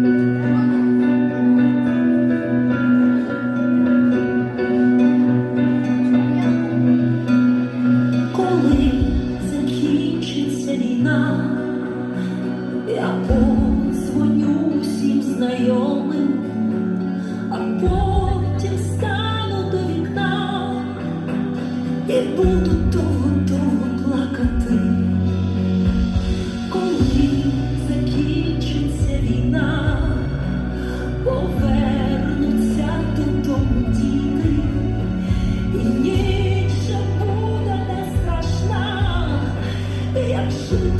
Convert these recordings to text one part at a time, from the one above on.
Коли закінчиться війна, я позвоню всім знайомим. або absolute.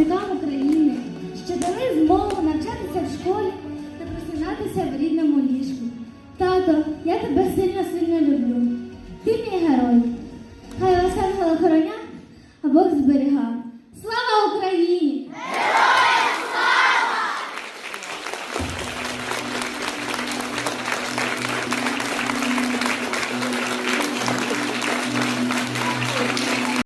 захисникам України, що дали змогу навчатися в школі та просинатися в рідному ліжку. Тато, я тебе сильно сильно люблю. Ти мій герой.